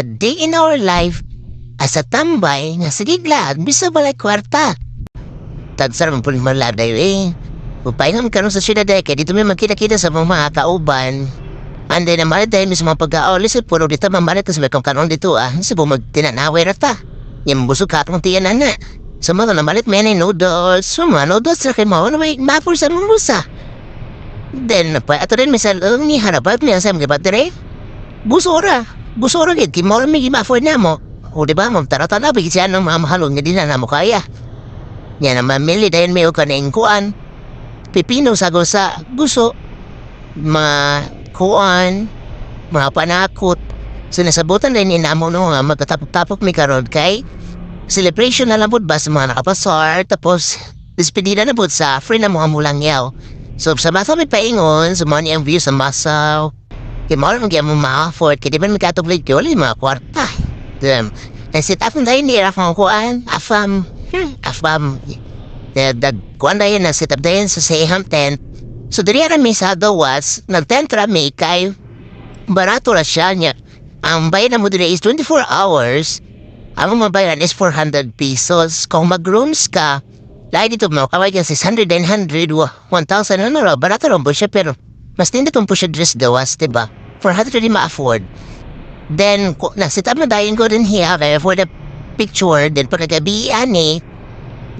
a day in our life as a tambay nga sigiglag bisa balay kwarta. Tagsar man po ni Maladay eh. Upay nga karon sa syudad eh, kaya dito may magkita-kita sa mga kauban. Anday na malit dahil sa mga pagka-olis, puro dito mamalit kasi may kung kanon dito ah. Sa bumag tinanaway rata. Yung busog ka atong tiyan na. Sa mga namalit may na noodles. Sa mga noodles na kayo mo, na may mapur sa mga musa. Then, pa, ato rin misal, ang ni harapat niya sa mga battery. Busora. Busora gid, kay mo may ma-afford na mo. O di ba, mo tara-tara, bigit siya ng mga mahalong nga di na na mo kaya. Yan ang mamili dahil may ka na kuan. Pipino sago sa gusto. Mga kuan, mga panakot. So nasabutan rin inamo no nga magkatapok-tapok mi karon kay celebration na lang po ba sa mga nakapasar tapos despedida na po sa free na mga mulang yaw. So sa basa may paingon, sa mga niyang view sa masaw. Mo lang mo ma-afford, kaya di ba may katublig ko, yung mga kwarta. Dem, nasit afam dahil ni Rafang kuan, afam, afam, the, the, kuan dahil na sit up dahil sa Seham tent. So diri ara mi sa gawas, nag-tent ra mi kay, barato ra siya niya. Ang bayan mo diri is 24 hours, ang mabayaran is 400 pesos. Kung mag-rooms ka, lahat dito mo, kaway ka 600, 900, wa- 1,000, ano ra, barato rin po siya, pero mas hindi itong po siya dress gawas, diba? 400 rin ma-afford. Then, ko, nasit up na dayon ko rin here, for the picture, then pagkagabi, ani,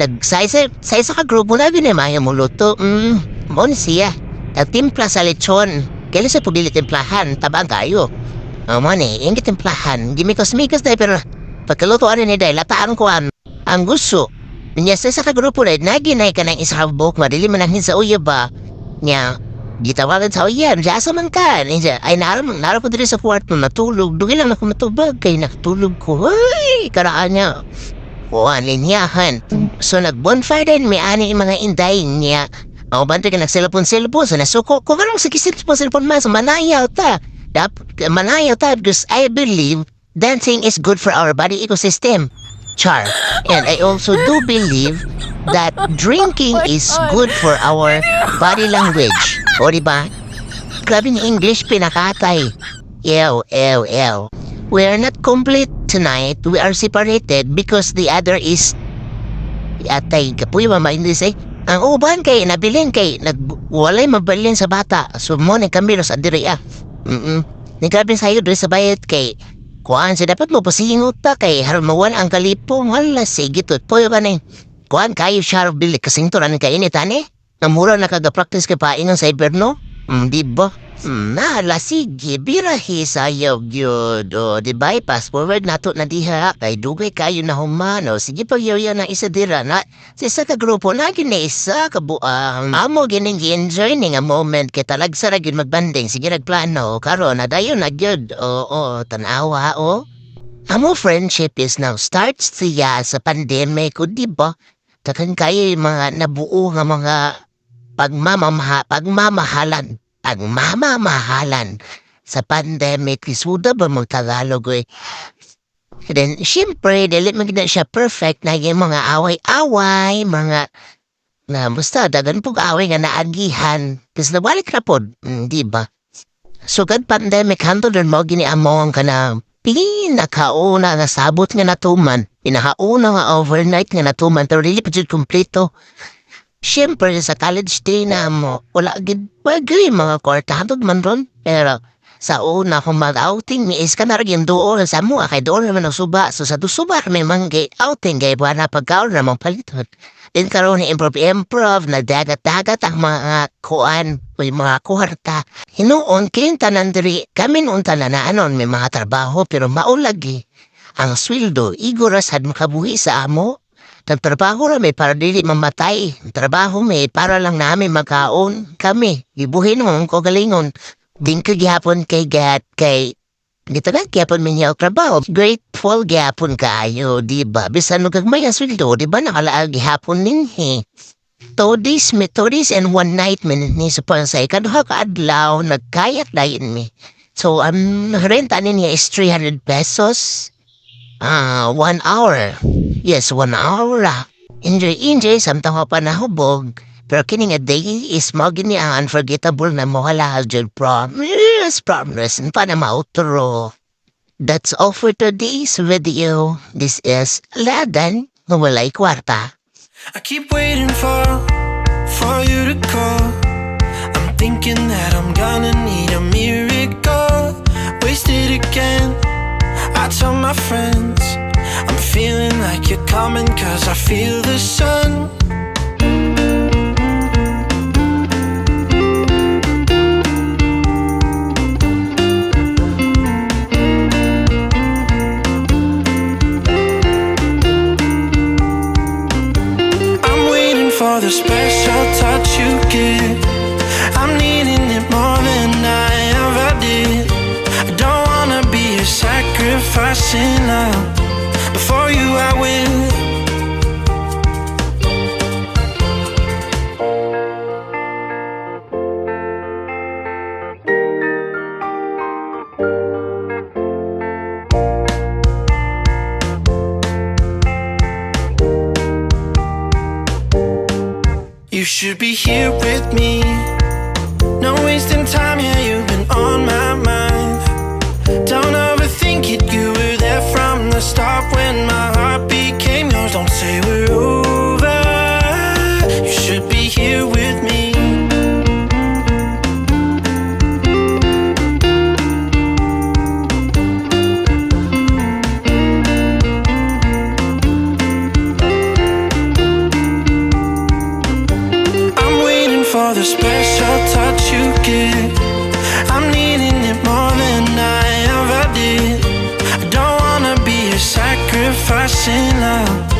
nag-size size ka grupo na binimaya mo luto, mm, mo siya. Nagtimpla sa lechon, kailan sa pagdili timplahan, tabang kayo. Oh, mo ni, yung timplahan, gimikos-mikos na, pero pagkaluto ano ni dahil, lataan ko ang, ang gusto. Nya sa sa kagrupo na, naginay ka ng isang buk, madili manangin sa uya ba, nya, gitawagan sa uya, jasa man ka, ay naram, naram po diri sa kwarto, natulog, dugi lang ako matubag, kay natulog ko, ay, karaan niya, o alinyahan. So nag-bonfire din, may ani mga inday niya. Ako ba ka nagselapon-selapon, so nasuko ko, karong sige selapon-selapon mas, manayaw ta. Dap, manayaw ta, because I believe dancing is good for our body ecosystem. Char. And I also do believe that drinking is good for our body language. O diba? Grabe ni English pinakatay. Ew, ew, ew. We are not complete tonight. We are separated because the other is atay kapuy mama hindi say ang uban kay nabilin kay nag walay mabalin sa bata so mo ni kamilo sa diri ah mm ni grabe sayo diri sa bayat kay kuan sa dapat mo pasingot ta kay harmawan ang kalipo wala sige to poy ba ni kuan kayo sharp bili kasing turan kay ini tani ang mura na kaga-practice kay paingon sa iberno mm, di ba Mm, nala sige, birahi sayaw gyud. O, di ba, pass forward nato na diha. Kay dugay kayo na humano. Sige pag yaw na isa dira na. Sa isa ka grupo na gina isa kabuang. Amo gining enjoy ni nga moment kay talag sa gyud magbanding. Sige nagplano. Karon na dayon na gyud. Oo, tanawa o. Amo friendship is now starts siya sa pandemic o di ba? Takan kayo yung mga nabuo nga mga pagmamamaha, pagmamahalan ang mamamahalan sa pandemic isuda ba mo Tagalog eh. Then, siyempre, dili man gina siya perfect na yung mga away-away, mga na basta dagan pug away nga naagihan kasi nabalik na pod, mm, di ba? So, kad pandemic, hanto din mo gini among ka na pinakauna nga sabot nga natuman, pinakauna nga overnight nga natuman, pero dili pa dyan kompleto. Siyempre, sa college day na mo, wala gid bagay mga kwarta hatod man ron. Pero sa una kung mag-outing, mi is ka na rin doon sa mo, kay doon naman ang suba. So sa dusuba may manggay outing, kay buwan na pagkaon na mong paliton. Din karoon ni improv-improv, nagdagat-dagat ang mga kuan, o mga kwarta. Hinuon, kinta nandiri, kami noon tananaanon, may mga trabaho, pero maulagi. Ang sweldo, igoras had makabuhi sa amo, Nagtrabaho na may para dili mamatay. Trabaho may para lang namin magkaon. Kami, ibuhin mo ko galingon. Din ka gyapon kay gat kay Dito na gyapon min yaw trabaho. Grateful gyapon kaayo, di ba? Bisan mo ang sweldo, di ba? Nakalaag gyapon ninhi. Two days, may two and one night min ni sa pansay. Kaduha ka adlaw, nagkayat dayin mi. So, ang renta niya is 300 pesos. Ah, one hour. Yes, one hour. Enjoy, enjoy, samtang ko pa nahubog. Pero kining a day is mo gini unforgettable na mo halahal dyan promise, promise, pa na mautro. That's all for today's video. This is Ladan na walay kwarta. I keep waiting for, for you to call. I'm thinking that I'm gonna need a miracle. Wasted again. I tell my friends, feeling like you're coming cause I feel the sun. I'm waiting for the special touch you give. I'm needing it more than I ever did. I don't wanna be a sacrificing love. Before you, I will. You should be here with me. No wasting time, say we're over. You should be here with me. I'm waiting for the special touch you give. I'm needing it more than I ever did. I don't wanna be a sacrificing love.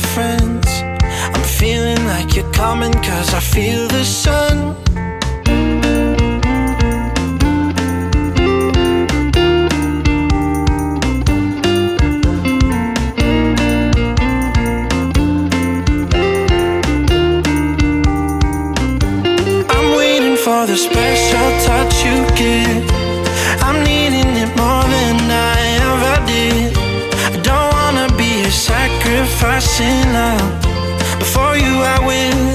friends. I'm feeling like you're coming cause I feel the sun reaching out. Before you, I will.